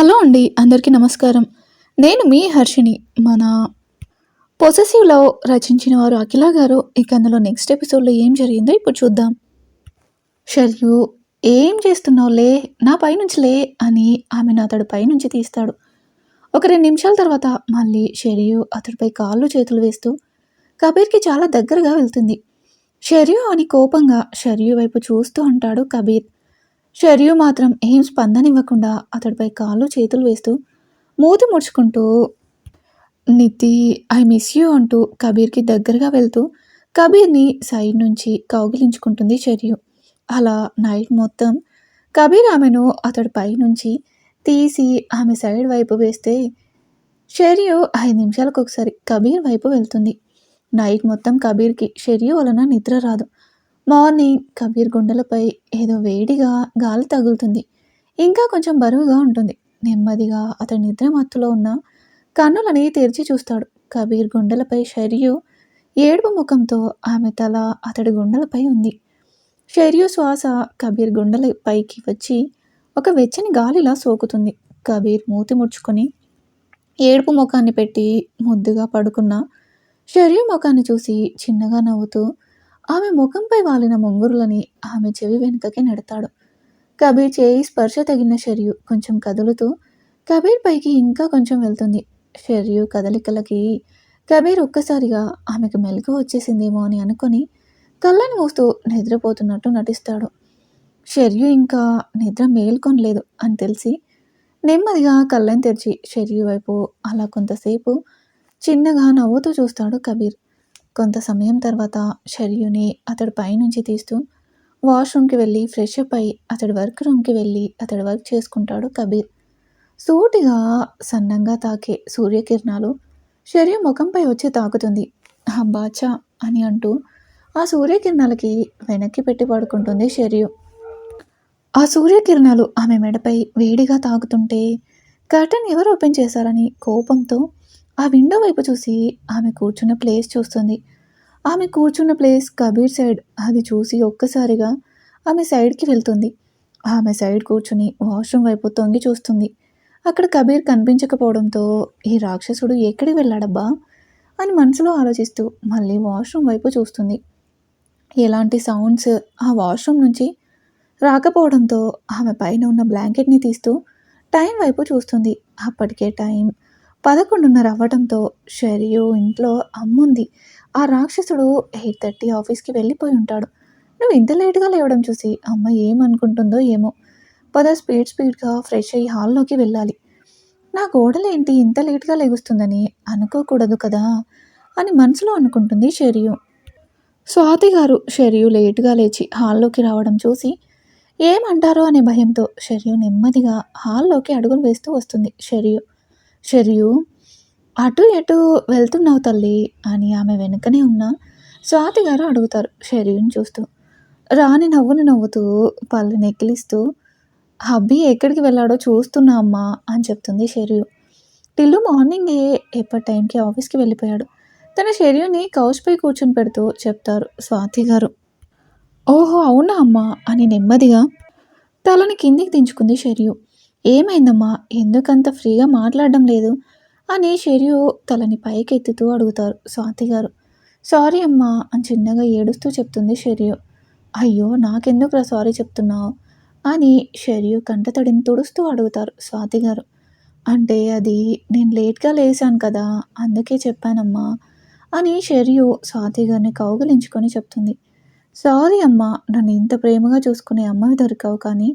Hello అండి అందరికీ నమస్కారం. నేను మీ హర్షిని మన పొసెసివ్లో రచించిన వారు అఖిల గారు. ఇక అందులో నెక్స్ట్ ఎపిసోడ్లో ఏం జరిగిందో ఇప్పుడు చూద్దాం. షర్యు ఏం చేస్తున్నావులే నా పైనుంచి లే అని ఆమెను అతడు పైనుంచి తీస్తాడు. ఒక రెండు నిమిషాల తర్వాత మళ్ళీ షర్యు అతడిపై కాళ్ళు చేతులు వేస్తూ కబీర్కి చాలా దగ్గరగా వెళ్తుంది. షర్యు అని కోపంగా షర్యు వైపు చూస్తూ అంటాడు కబీర్. షర్యు మాత్రం ఏం స్పందనివ్వకుండా అతడిపై కాళ్ళు చేతులు వేస్తూ మూతి ముడుచుకుంటూ నితి ఐ మిస్ యూ అంటూ కబీర్కి దగ్గరగా వెళ్తూ కబీర్ని సైడ్ నుంచి కౌగిలించుకుంటుంది షర్యు. అలా నైట్ మొత్తం కబీర్ ఆమెను అతడి పై నుంచి తీసి ఆమె సైడ్ వైపు వేస్తే షర్యు ఐదు నిమిషాలకు ఒకసారి కబీర్ వైపు వెళ్తుంది. నైట్ మొత్తం కబీర్కి షర్యు వలన నిద్ర రాదు. మార్నింగ్ కబీర్ గుండెలపై ఏదో వేడిగా గాలి తగులుతుంది. ఇంకా కొంచెం బరువుగా ఉంటుంది. నెమ్మదిగా అతని నిద్ర మత్తులో ఉన్న కన్నులని తెరిచి చూస్తాడు. కబీర్ గుండెలపై షర్యు ఏడుపు ముఖంతో ఆమె తల అతడి గుండెలపై ఉంది. షర్యు శ్వాస కబీర్ గుండెలపైకి వచ్చి ఒక వెచ్చని గాలిలా సోకుతుంది. కబీర్ మూతి ముడుచుకొని ఏడుపు ముఖాన్ని పెట్టి ముద్దుగా పడుకున్న షర్యు ముఖాన్ని చూసి చిన్నగా నవ్వుతూ ఆమె ముఖంపై వాలిన ముంగురులని ఆమె చెవి వెనుకకి నెడతాడు. కబీర్ చేయి స్పర్శ తగిన షర్యు కొంచెం కదులుతూ కబీర్ పైకి ఇంకా కొంచెం వెళ్తుంది. షర్యు కదలికలకి కబీర్ ఒక్కసారిగా ఆమెకు మెలకు వచ్చేసిందేమో అని అనుకొని కళ్ళని మూస్తూ నిద్రపోతున్నట్టు నటిస్తాడు. షర్యు ఇంకా నిద్ర మేల్కొనలేదు అని తెలిసి నెమ్మదిగా కళ్ళని తెరిచి షర్యు వైపు అలా కొంతసేపు చిన్నగా నవ్వుతూ చూస్తాడు కబీర్. కొంత సమయం తర్వాత షర్యుని అతడు పైనుంచి తీస్తూ వాష్రూమ్కి వెళ్ళి ఫ్రెష్ అప్ అయి అతడి వర్క్ రూమ్కి వెళ్ళి అతడి వర్క్ చేసుకుంటాడు కబీర్. సూటిగా సన్నంగా తాకే సూర్యకిరణాలు షర్యు ముఖంపై వచ్చి తాకుతుంది. బాచా అని అంటూ ఆ సూర్యకిరణాలకి వెనక్కి పెట్టి పడుకుంటుంది షర్యు. ఆ సూర్యకిరణాలు ఆమె మెడపై వేడిగా తాకుతుంటే కర్టన్ ఎవరు ఓపెన్ చేశారని కోపంతో ఆ విండో వైపు చూసి ఆమె కూర్చున్న ప్లేస్ చూస్తుంది. ఆమె కూర్చున్న ప్లేస్ కబీర్ సైడ్ అది చూసి ఒక్కసారిగా ఆమె సైడ్కి వెళ్తుంది. ఆమె సైడ్ కూర్చుని వాష్రూమ్ వైపు తొంగి చూస్తుంది. అక్కడ కబీర్ కనిపించకపోవడంతో ఈ రాక్షసుడు ఎక్కడికి వెళ్ళాడబ్బా? అని మనసులో ఆలోచిస్తూ మళ్ళీ వాష్రూమ్ వైపు చూస్తుంది. ఎలాంటి సౌండ్స్ ఆ వాష్రూమ్ నుంచి రాకపోవడంతో ఆమె పైన ఉన్న బ్లాంకెట్ని తీస్తూ టైం వైపు చూస్తుంది. అప్పటికే టైం పదకొండున్నర అవ్వడంతో షరియు ఇంట్లో అమ్ముంది. ఆ రాక్షసుడు ఎయిట్ థర్టీ ఆఫీస్కి వెళ్ళిపోయి ఉంటాడు. నువ్వు ఇంత లేట్గా లేవడం చూసి అమ్మ ఏమనుకుంటుందో ఏమో. పద స్పీడ్ స్పీడ్గా ఫ్రెష్ అయ్యి హాల్లోకి వెళ్ళాలి. నా గోడలేంటి ఇంత లేట్గా లెగుస్తుందని అనుకోకూడదు కదా? అని మనసులో అనుకుంటుంది షరియు. స్వాతి గారు షరియు లేటుగా లేచి హాల్లోకి రావడం చూసి ఏమంటారో అనే భయంతో షరియు నెమ్మదిగా హాల్లోకి అడుగులు వేస్తూ వస్తుంది. షరియు షరియు అటు ఎటు వెళ్తున్నావు తల్లి? అని ఆమె వెనుకనే ఉన్న స్వాతి గారు అడుగుతారు షరియుని చూస్తూ. రాని నవ్వుని నవ్వుతూ పళ్ళు నెక్కిలిస్తూ హబ్బీ ఎక్కడికి వెళ్ళాడో చూస్తున్నా అమ్మా అని చెప్తుంది షరియు. టిల్లు మార్నింగే ఎప్పటి టైంకి ఆఫీస్కి వెళ్ళిపోయాడు. తన షెర్యూని కౌచ్పై కూర్చొని పెడుతూ చెప్తారు స్వాతి గారు. ఓహో అవునా అమ్మా అని నెమ్మదిగా తలని కిందికి దించుకుంది షెరియు. ఏమైందమ్మా? ఎందుకంత ఫ్రీగా మాట్లాడడం లేదు? అని షెరియు తలని పైకెత్తుతూ అడుగుతారు స్వాతి గారు. సారీ అమ్మా అని చిన్నగా ఏడుస్తూ చెప్తుంది షెరియు. అయ్యో నాకెందుకురా సారీ చెప్తున్నావు? అని షెరియు కంటతడిని తుడుస్తూ అడుగుతారు స్వాతి గారు. అంటే అది నేను లేట్గా లేసాను కదా అందుకే చెప్పానమ్మా అని షెరియు స్వాతి గారిని కౌగులించుకొని చెప్తుంది. సారీ అమ్మా నన్ను ఇంత ప్రేమగా చూసుకునే అమ్మవి దొరికావు కానీ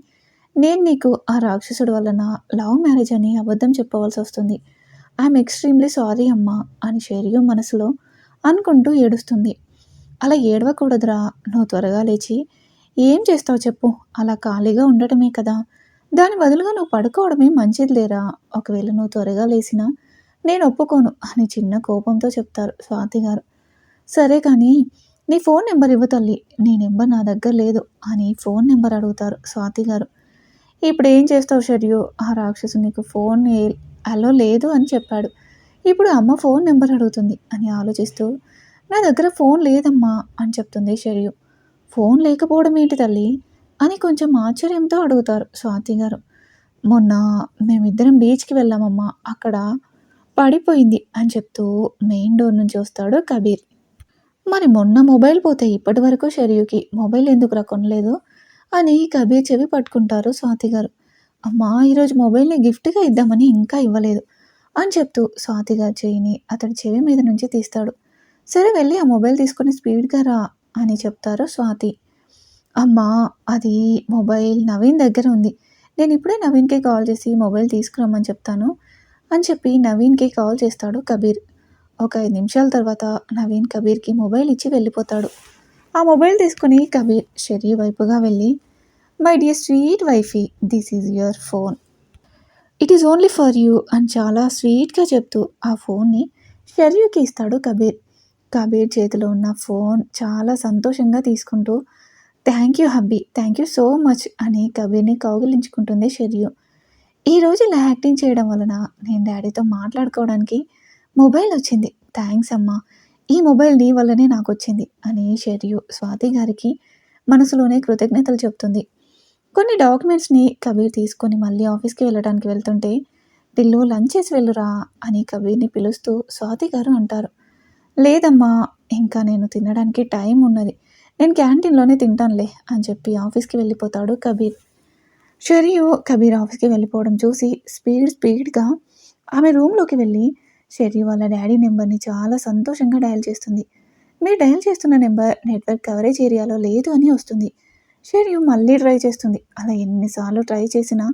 నేను నీకు ఆ రాక్షసుడు వలన లవ్ మ్యారేజ్ అని అబద్ధం చెప్పవలసి వస్తుంది. ఐఎమ్ ఎక్స్ట్రీమ్లీ సారీ అమ్మా అని షేరియో మనసులో అనుకుంటూ ఏడుస్తుంది. అలా ఏడవకూడదురా నువ్వు త్వరగా లేచి ఏం చేస్తావు చెప్పు అలా ఖాళీగా ఉండటమే కదా. దాని బదులుగా నువ్వు పడుకోవడమే మంచిది లేరా ఒకవేళ నువ్వు త్వరగా లేచినా నేను ఒప్పుకోను అని చిన్న కోపంతో చెప్తారు స్వాతి గారు. సరే కానీ నీ ఫోన్ నెంబర్ ఇవ్వు తల్లి నీ నెంబర్ నా దగ్గర లేదు అని ఫోన్ నెంబర్ అడుగుతారు స్వాతి గారు. ఇప్పుడు ఏం చేస్తావు షర్యు? ఆ రాక్షసు నీకు ఫోన్ అలో లేదు అని చెప్పాడు. ఇప్పుడు అమ్మ ఫోన్ నెంబర్ అడుగుతుంది అని ఆలోచిస్తూ నా దగ్గర ఫోన్ లేదమ్మా అని చెప్తుంది షర్యు. ఫోన్ లేకపోవడం ఏంటి తల్లి? అని కొంచెం ఆశ్చర్యంతో అడుగుతారు స్వాతి గారు. మొన్న మేమిద్దరం బీచ్‌కి వెళ్ళామమ్మా. అక్కడ పడిపోయింది అని చెప్తూ మెయిన్ డోర్ నుంచి వస్తాడు కబీర్. మరి మొన్న మొబైల్ పోతే ఇప్పటి వరకు షర్యూకి మొబైల్ ఎందుకురా కొనలేదు? అని కబీర్ చెవి పట్టుకుంటారు స్వాతి గారు. అమ్మా ఈరోజు మొబైల్‌ని గిఫ్ట్‌గా ఇద్దామని ఇంకా ఇవ్వలేదు అని చెప్తూ స్వాతి గారి చేయిని అతడి చెవి మీద నుంచి తీస్తాడు. సరే వెళ్ళి ఆ మొబైల్ తీసుకొని స్పీడ్‌గా రా అని చెప్తారు స్వాతి. అమ్మా అది మొబైల్ నవీన్ దగ్గర ఉంది. నేను ఇప్పుడే నవీన్‌కి కాల్ చేసి మొబైల్ తీసుకురమ్మని చెప్తాను అని చెప్పి నవీన్‌కి కాల్ చేస్తాడు కబీర్. ఒక ఐదు నిమిషాల తర్వాత నవీన్ కబీర్‌కి మొబైల్ ఇచ్చి వెళ్ళిపోతాడు. ఆ మొబైల్ తీసుకొని కబీర్ షెరీ వైపుగా వెళ్ళి my dear sweet wifey this is your phone it is only for you అని చాలా స్వీట్గా చెప్తూ ఆ ఫోన్ని షెర్యూకి ఇస్తాడు కబీర్. కబీర్ చేతిలో ఉన్న ఫోన్ చాలా సంతోషంగా తీసుకుంటూ thank you hubby thank you so much అని కబీర్ని కౌగిలించుకుంటుంది షెర్యూ ఈరోజు ఇలా యాక్టింగ్ చేయడం వలన నేను డాడీతో మాట్లాడుకోవడానికి మొబైల్ వచ్చింది. థ్యాంక్స్ అమ్మా. ఈ మొబైల్ నీ వల్లనే నాకు వచ్చింది అని షెర్యూ స్వాతి గారికి మనసులోనే కృతజ్ఞతలు చెప్తుంది. కొన్ని డాక్యుమెంట్స్ని కబీర్ తీసుకొని మళ్ళీ ఆఫీస్కి వెళ్ళడానికి వెళ్తుంటే పిల్లు లంచ్ చేసి వెళ్ళురా అని కబీర్ని పిలుస్తూ స్వాతి గారు అంటారు. లేదమ్మా ఇంకా నేను తినడానికి టైం ఉన్నది. నేను క్యాంటీన్లోనే తింటానులే అని చెప్పి ఆఫీస్కి వెళ్ళిపోతాడు కబీర్. షరియు కబీర్ ఆఫీస్కి వెళ్ళిపోవడం చూసి స్పీడ్ స్పీడ్గా ఆమె రూమ్లోకి వెళ్ళి షెర్రీ వాళ్ళ డాడీ నెంబర్ని చాలా సంతోషంగా డయల్ చేస్తుంది. మీరు డయల్ చేస్తున్న నెంబర్ నెట్వర్క్ కవరేజ్ ఏరియాలో లేదు అని వస్తుంది. షెరీ మళ్ళీ ట్రై చేస్తుంది. అలా ఎన్నిసార్లు ట్రై చేసినా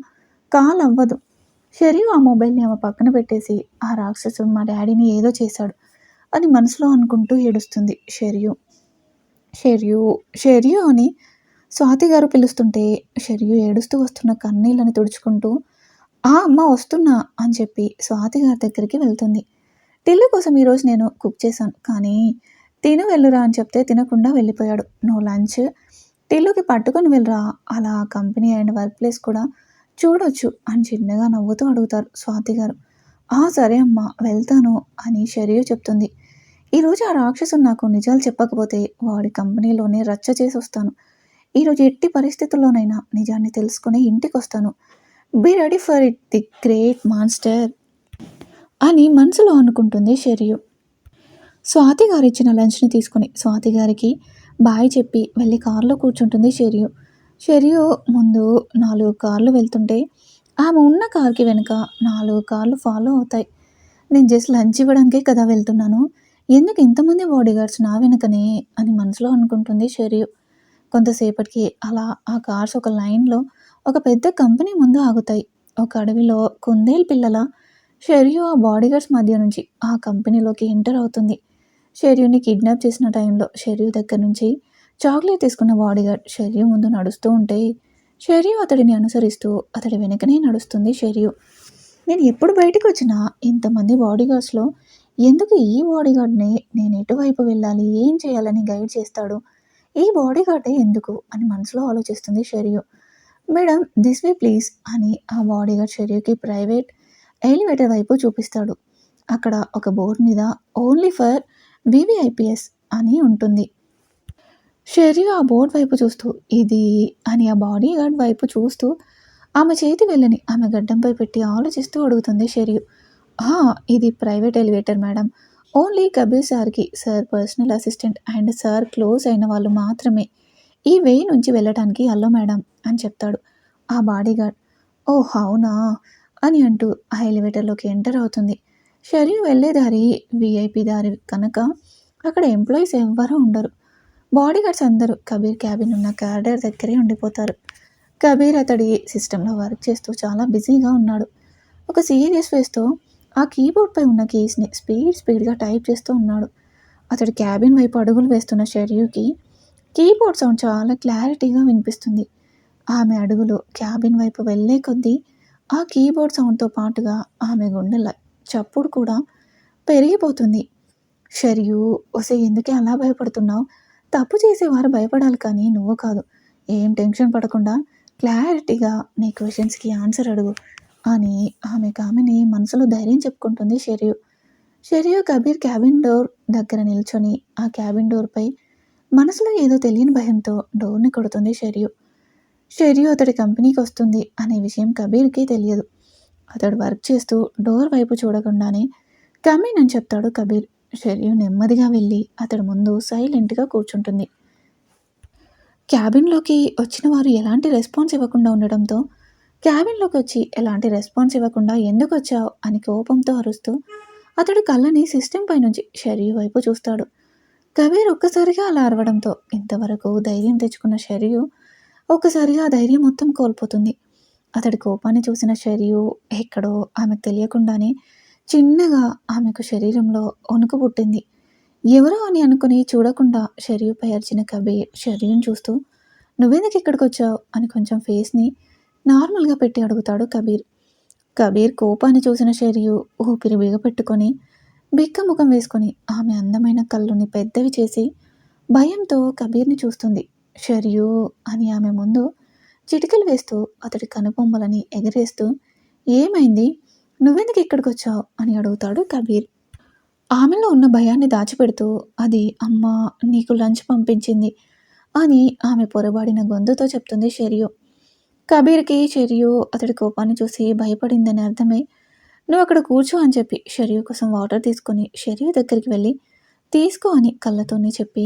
కాల్ అవ్వదు. షెరీ ఆ మొబైల్ని ఆమె పక్కన పెట్టేసి ఆ రాక్షసుడు మా డాడీని ఏదో చేశాడు. అని మనసులో అనుకుంటూ ఏడుస్తుంది షెరియు షెరియు షెరియు అని స్వాతి గారు పిలుస్తుంటే షెరియు ఏడుస్తూ వస్తున్న కన్నీళ్ళని తుడుచుకుంటూ ఆ అమ్మ వస్తున్నా అని చెప్పి స్వాతి గారి దగ్గరికి వెళ్తుంది. టిల్లు కోసం ఈరోజు నేను కుక్ చేశాను కానీ తిను వెళ్ళురా అని చెప్తే తినకుండా వెళ్ళిపోయాడు. నో లంచ్ టిల్లుకి పట్టుకొని వెళ్ళరా అలా కంపెనీ అండ్ వర్క్ ప్లేస్ కూడా చూడొచ్చు అని చిన్నగా నవ్వుతూ అడుగుతారు స్వాతి గారు. ఆ సరే అమ్మా వెళ్తాను అని షరియు చెప్తుంది. ఈరోజు ఆ రాక్షసుడు నాకు నిజాలు చెప్పకపోతే వాడి కంపెనీలోనే రచ్చ చేసి వస్తాను ఈరోజు ఎట్టి పరిస్థితుల్లోనైనా నిజాన్ని తెలుసుకుని ఇంటికి వస్తాను be ready for it the great monster అని మనసులో అనుకుంటుంది షెరియు. స్వాతి గారు ఇచ్చిన లంచ్ని తీసుకుని స్వాతి గారికి బాయ్ చెప్పి వెళ్ళి కారులో కూర్చుంటుంది షెరియు. షెరియు ముందు నాలుగు కార్లు వెళ్తుంటే ఆమె ఉన్న కార్కి వెనుక నాలుగు కార్లు ఫాలో అవుతాయి. నేను జస్ట్ లంచ్ ఇవ్వడానికే కదా వెళ్తున్నాను. ఎందుకు ఇంతమంది బాడీగార్డ్స్ నా వెనుకనే అని మనసులో అనుకుంటుంది షెరియు. కొంతసేపటికి అలా ఆ కార్స్ ఒక లైన్లో ఒక పెద్ద కంపెనీ ముందు ఆగుతాయి. ఒక అడవిలో కుందేలు పిల్లల షెర్యు ఆ బాడీగార్డ్స్ మధ్య నుంచి ఆ కంపెనీలోకి ఎంటర్ అవుతుంది. షెర్యుని కిడ్నాప్ చేసిన టైంలో షెర్యు దగ్గర నుంచి చాక్లెట్ తీసుకున్న బాడీగార్డ్ షెర్యు ముందు నడుస్తూ ఉంటే షెర్యు అతడిని అనుసరిస్తూ అతడి వెనకనే నడుస్తుంది షెర్యు. నేను ఎప్పుడు బయటకు వచ్చినా ఇంతమంది బాడీగార్డ్స్లో ఎందుకు ఈ బాడీగార్డ్ని నేను ఎటువైపు వెళ్ళాలి? ఏం చేయాలని గైడ్ చేస్తాడు? ఈ బాడీగార్డే ఎందుకు? అని మనసులో ఆలోచిస్తుంది Sheriyu. Madam this way please అని ఆ బాడీగార్డ్ షెర్యూకి ప్రైవేట్ ఎలివేటర్ వైపు చూపిస్తాడు. అక్కడ ఒక బోర్డు మీద ఓన్లీ ఫర్ వివిఐపిఎస్ అని ఉంటుంది. షెరియు ఆ బోర్డు వైపు చూస్తూ ఇది అని ఆ బాడీగార్డ్ వైపు చూస్తూ ఆమె చేతి వెళ్ళని ఆమె గడ్డంపై పెట్టి ఆలోచిస్తూ అడుగుతుంది షెరియు ఇది private elevator madam. Only Kabir సార్కి sir personal assistant and sir close అయిన వాళ్ళు మాత్రమే. ఈ వే నుంచి వెళ్ళటానికి అల్లో మేడం అని చెప్తాడు. ఆ బాడీగార్డ్. ఓ అవునా? అని అంటూ ఆ ఎలివేటర్లోకి ఎంటర్ అవుతుంది. షరీ వెళ్ళే దారి విఐపి దారి కనుక అక్కడ ఎంప్లాయీస్ ఎవ్వరూ ఉండరు. బాడీగార్డ్స్ అందరూ కబీర్ క్యాబిన్ ఉన్న కార్డర్ దగ్గరే ఉండిపోతారు. కబీర్ అతడి సిస్టంలో వర్క్ చేస్తూ చాలా బిజీగా ఉన్నాడు. ఒక సీరియస్ ఫేస్తో ఆ కీబోర్డ్పై ఉన్న కీస్ని స్పీడ్ స్పీడ్గా టైప్ చేస్తూ ఉన్నాడు. అతడు క్యాబిన్ వైపు అడుగులు వేస్తున్న షెర్యూకి కీబోర్డ్ సౌండ్ చాలా క్లారిటీగా వినిపిస్తుంది. ఆమె అడుగులు క్యాబిన్ వైపు వెళ్ళే కొద్దీ ఆ కీబోర్డ్ సౌండ్తో పాటుగా ఆమె గుండెల చప్పుడు కూడా పెరిగిపోతుంది. షరియు ఒసే ఎందుకే అలా భయపడుతున్నావు? తప్పు చేసేవారు భయపడాలి కానీ నువ్వు కాదు. ఏం టెన్షన్ పడకుండా క్లారిటీగా నీ క్వశ్చన్స్కి ఆన్సర్ అడుగు అని ఆమె కామెని మనసులో ధైర్యం చెప్పుకుంటుంది షెరియు. షెరియు కబీర్ క్యాబిన్ డోర్ దగ్గర నిల్చొని ఆ క్యాబిన్ డోర్పై మనసులో ఏదో తెలియని భయంతో డోర్ని కొడుతుంది షెరియు. షెరియు అతడి కంపెనీకి వస్తుంది అనే విషయం కబీర్కి తెలియదు. అతడు వర్క్ చేస్తూ డోర్ వైపు చూడకుండానే కమీన్ అని చెప్తాడు కబీర్. షెరియు నెమ్మదిగా వెళ్ళి అతడి ముందు సైలెంట్గా కూర్చుంటుంది. క్యాబిన్లోకి వచ్చిన వారు ఎలాంటి రెస్పాన్స్ ఇవ్వకుండా ఉండడంతో క్యాబిన్లోకి వచ్చి ఎలాంటి రెస్పాన్స్ ఇవ్వకుండా ఎందుకు వచ్చావు? అని కోపంతో అరుస్తూ అతడు కళ్ళని సిస్టమ్ పైనుంచి షరియు వైపు చూస్తాడు. కబీర్ ఒక్కసారిగా అలా అరవడంతో ఇంతవరకు ధైర్యం తెచ్చుకున్న షరియు ఒక్కసారిగా ఆ ధైర్యం మొత్తం కోల్పోతుంది. అతడి కోపాన్ని చూసిన షరియు ఎక్కడో ఆమెకు తెలియకుండానే చిన్నగా ఆమెకు శరీరంలో వణుకు పుట్టింది. ఎవరో అని అనుకుని చూడకుండా షరియుపై అరిచిన కబీర్ షరియుని చూస్తూ నువ్వెందుకు ఇక్కడికి వచ్చావు? అని కొంచెం ఫేస్ని నార్మల్గా పెట్టి అడుగుతాడు కబీర్. కబీర్ కోపాన్ని చూసిన షరియు ఊపిరి బిగపెట్టుకొని బిక్క ముఖం వేసుకొని ఆమె అందమైన కళ్ళుని పెద్దవి చేసి భయంతో కబీర్ని చూస్తుంది. షర్యూ అని ఆమె ముందు చిటికలు వేస్తూ అతడి కనుబొమ్మలని ఎగరేస్తూ ఏమైంది? నువ్వెందుకు ఇక్కడికి వచ్చావు అని అడుగుతాడు కబీర్. ఆమెలో ఉన్న భయాన్ని దాచిపెడుతూ అది అమ్మ నీకు లంచ్ పంపించింది అని ఆమె పొరబాడిన గొంతుతో చెప్తుంది షెరియు. కబీర్కి షెరియు అతడి కోపాన్ని చూసి భయపడిందని అర్థమై నువ్వు అక్కడ కూర్చో అని చెప్పి షెరియు కోసం వాటర్ తీసుకొని షెరియు దగ్గరికి వెళ్ళి తీసుకో అని కళ్ళతోనే చెప్పి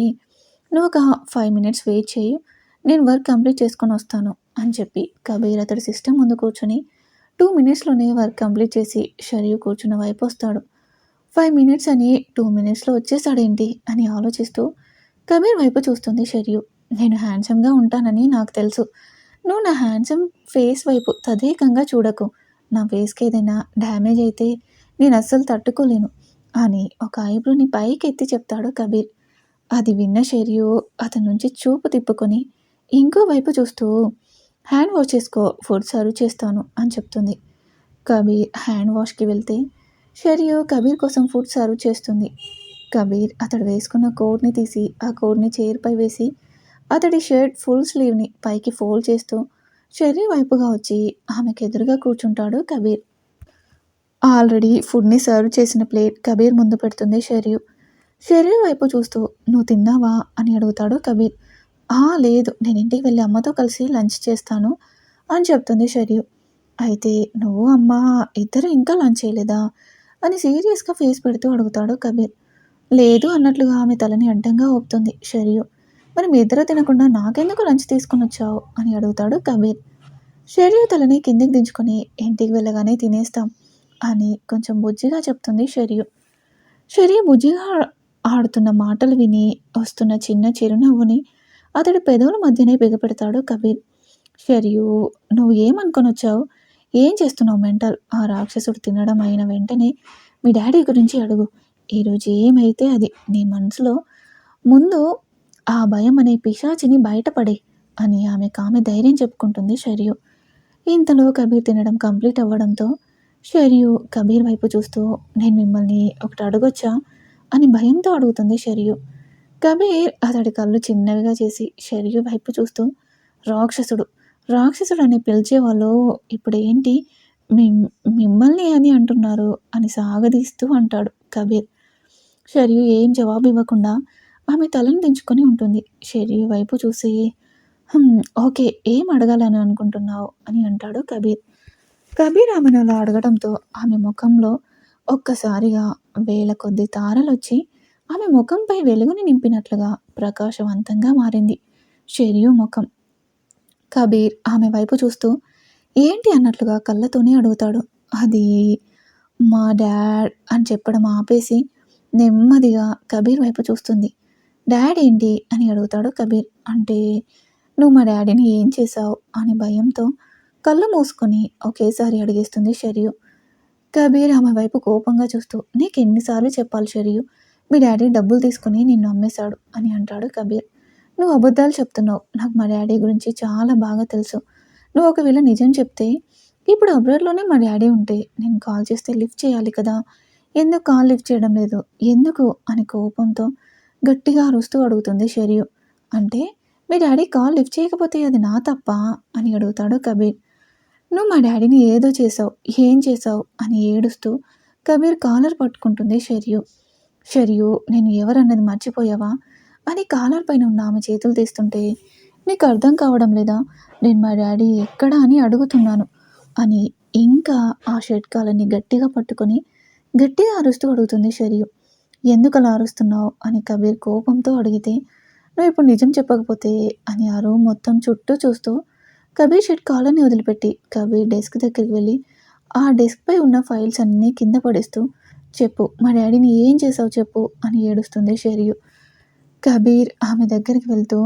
నువ్వు ఒక ఫైవ్ మినిట్స్ వెయిట్ చేయి. నేను వర్క్ కంప్లీట్ చేసుకొని వస్తాను అని చెప్పి కబీర్ అతడి సిస్టమ్ ముందు కూర్చొని టూ మినిట్స్లోనే వర్క్ కంప్లీట్ చేసి షరియు కూర్చున్న వైపు వస్తాడు. ఫైవ్ మినిట్స్ అని టూ మినిట్స్లో వచ్చేసాడేంటి అని ఆలోచిస్తూ కబీర్ వైపు చూస్తుంది షరియు నేను హ్యాండ్సమ్గా ఉంటానని నాకు తెలుసు. నువ్వు నా హ్యాండ్సమ్ ఫేస్ వైపు తదేకంగా చూడకు. నా ఫేస్కి ఏదైనా డ్యామేజ్ అయితే నేను అస్సలు తట్టుకోలేను అని ఒక ఐబ్రోని పైకి ఎత్తి చెప్తాడు కబీర్. అది విన్న షెరియు అతని నుంచి చూపు తిప్పుకొని ఇంకో వైపు చూస్తూ హ్యాండ్ వాష్ చేసుకో ఫుడ్ సర్వ్ చేస్తాను అని చెప్తుంది. కబీర్ హ్యాండ్ వాష్కి వెళ్తే షెరియు కబీర్ కోసం ఫుడ్ సర్వ్ చేస్తుంది. కబీర్ అతడు వేసుకున్న కోట్ని తీసి ఆ కోట్ని చైర్పై వేసి అతడి షర్ట్ ఫుల్ స్లీవ్ని పైకి ఫోల్డ్ చేస్తూ షెర్రీ వైపుగా వచ్చి ఆమెకు ఎదురుగా కూర్చుంటాడు కబీర్. ఆల్రెడీ ఫుడ్ని సర్వ్ చేసిన ప్లేట్ కబీర్ ముందు పెడుతుంది షెరియు. శరీరం వైపు చూస్తూ నువ్వు తిన్నావా? అని అడుగుతాడు కబీర్. ఆ లేదు. నేను ఇంటికి వెళ్ళి అమ్మతో కలిసి లంచ్ చేస్తాను అని చెప్తుంది షెరియు అయితే నువ్వు అమ్మ ఇద్దరు ఇంకా లంచ్ చేయలేదా? అని సీరియస్గా ఫేస్ పెడుతూ అడుగుతాడు కబీర్. లేదు అన్నట్లుగా ఆమె తలని అడ్డంగా ఊపుతుంది షరియు మరి మీ ఇద్దరు తినకుండా నాకెందుకు లంచ్ తీసుకుని వచ్చావు? అని అడుగుతాడు కబీర్. షరియు తలని కిందికి దించుకొని ఇంటికి వెళ్ళగానే తినేస్తాం అని కొంచెం బుజ్జిగా చెప్తుంది షరియు షరియు బుజ్జిగా ఆడుతున్న మాటలు విని వస్తున్న చిన్న చిరునవ్వుని అతడి పెదవుల మధ్యనే బిగపెడతాడు కబీర్. షరియు నువ్వు ఏమనుకొని వచ్చావు? ఏం చేస్తున్నావు మెంటల్? ఆ రాక్షసుడు తినడం అయిన వెంటనే మీ డాడీ గురించి అడుగు. ఈరోజు ఏమైతే అది? నీ మనసులో ముందు ఆ భయం అనే పిశాచిని బయటపడే అని ఆమె కామె ధైర్యం చెప్పుకుంటుంది షరియు. ఇంతలో కబీర్ తినడం కంప్లీట్ అవ్వడంతో షరియు కబీర్ వైపు చూస్తూ నేను మిమ్మల్ని ఒకటి అడగొచ్చా? అని భయంతో అడుగుతుంది షరియు. కబీర్ అతడి కళ్ళు చిన్నవిగా చేసి షరియు వైపు చూస్తూ రాక్షసుడు రాక్షసుడు అని పిలిచేవాళ్ళు ఇప్పుడు ఏంటి మిమ్మల్ని అని అంటున్నారు అని సాగదీస్తూ అంటాడు కబీర్. షరియు ఏం జవాబు ఇవ్వకుండా ఆమె తలను దించుకొని ఉంటుంది. షరియు వైపు చూసి ఓకే ఏం అడగాలని అనుకుంటున్నావు? అని అంటాడు కబీర్. కబీర్ ఆమెను అలా అడగడంతో ఆమె ముఖంలో ఒక్కసారిగా వేల కొద్ది తారలు వచ్చి ఆమె ముఖంపై వెలుగుని నింపినట్లుగా ప్రకాశవంతంగా మారింది. షెరియు ముఖం. కబీర్ ఆమె వైపు చూస్తూ ఏంటి అన్నట్లుగా కళ్ళతోనే అడుగుతాడు. అది మా డాడ్ అని చెప్పడం ఆపేసి నెమ్మదిగా కబీర్ వైపు చూస్తుంది. డాడ్ ఏంటి? అని అడుగుతాడు కబీర్. అంటే నువ్వు మా డాడీని ఏం చేశావు? అని భయంతో కళ్ళు మూసుకొని ఒకేసారి అడిగేస్తుంది షరియు. కబీర్ ఆమె వైపు కోపంగా చూస్తూ నీకు ఎన్నిసార్లు చెప్పాలి షరియు? మీ డాడీ డబ్బులు తీసుకుని నిన్ను అమ్మేశాడు అని అంటాడు కబీర్. నువ్వు అబద్ధాలు చెప్తున్నావు. నాకు మా డాడీ గురించి చాలా బాగా తెలుసు. నువ్వు ఒకవేళ నిజం చెప్తే ఇప్పుడు అబ్రాడ్లోనే మా డాడీ ఉంటే నేను కాల్ చేస్తే లిఫ్ట్ చేయాలి కదా? ఎందుకు కాల్ లిఫ్ట్ చేయడం లేదు? ఎందుకు? అని కోపంతో గట్టిగా అరుస్తూ అడుగుతుంది షరియు. అంటే మీ డాడీ కాల్ లిఫ్ట్ చేయకపోతే అది నా తప్ప? అని అడుగుతాడు కబీర్. నువ్వు మా డాడీని ఏదో చేసావు ఏం చేసావు? అని ఏడుస్తూ కబీర్ కాలర్ పట్టుకుంటుంది షర్యు. షర్యు నేను ఎవరన్నది మర్చిపోయావా? అని కాలర్ పైన ఉన్న ఆమె చేతులు తీస్తుంటే నీకు అర్థం కావడం లేదా? నేను మా డాడీ ఎక్కడా అని అడుగుతున్నాను అని ఇంకా ఆ షర్ట్ కాలర్ని గట్టిగా పట్టుకొని గట్టిగా అరుస్తూ అడుగుతుంది షర్యు. ఎందుకు అలా అరుస్తున్నావు? అని కబీర్ కోపంతో అడిగితే నువ్వు ఇప్పుడు నిజం చెప్పకపోతే అని ఆ రూమ్ మొత్తం చుట్టూ చూస్తూ కబీర్ షెడ్ కాలర్ని వదిలిపెట్టి కబీర్ డెస్క్ దగ్గరికి వెళ్ళి ఆ డెస్క్పై ఉన్న ఫైల్స్ అన్నీ కింద పడేస్తూ చెప్పు. మా డాడీని ఏం చేసావు చెప్పు అని ఏడుస్తుంది షెరియు. కబీర్ ఆమె దగ్గరికి వెళ్తూ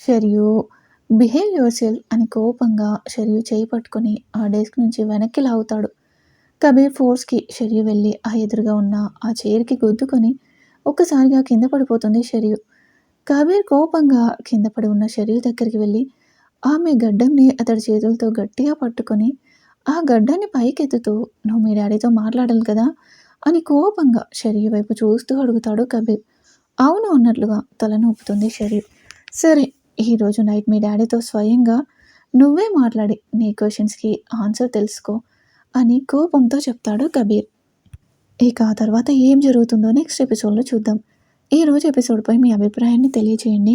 షెరియు బిహేవ్ యువర్ సెల్ అని కోపంగా షెరియు చేయి పట్టుకొని ఆ డెస్క్ నుంచి వెనక్కి లాగుతాడు. కబీర్ ఫోర్స్కి షెరియు వెళ్ళి ఆ ఎదురుగా ఉన్న ఆ చైర్కి గుద్దుకొని ఒక్కసారిగా కింద పడిపోతుంది షెరియు. కబీర్ కోపంగా కింద పడి ఉన్న షెరియు దగ్గరికి వెళ్ళి ఆమె గడ్డంని అతడి చేతులతో గట్టిగా పట్టుకొని ఆ గడ్డాన్ని పైకెత్తుతూ నువ్వు మీ డాడీతో మాట్లాడాలి కదా అని కోపంగా షరియు వైపు చూస్తూ అడుగుతాడు కబీర్. అవును అన్నట్లుగా తలను ఊపుతుంది షరీఫ్. సరే ఈరోజు నైట్ మీ డాడీతో స్వయంగా నువ్వే మాట్లాడి నీ క్వశ్చన్స్కి ఆన్సర్ తెలుసుకో అని కోపంతో చెప్తాడు కబీర్. ఇక ఆ తర్వాత ఏం జరుగుతుందో నెక్స్ట్ ఎపిసోడ్లో చూద్దాం. ఈరోజు ఎపిసోడ్పై మీ అభిప్రాయాన్ని తెలియజేయండి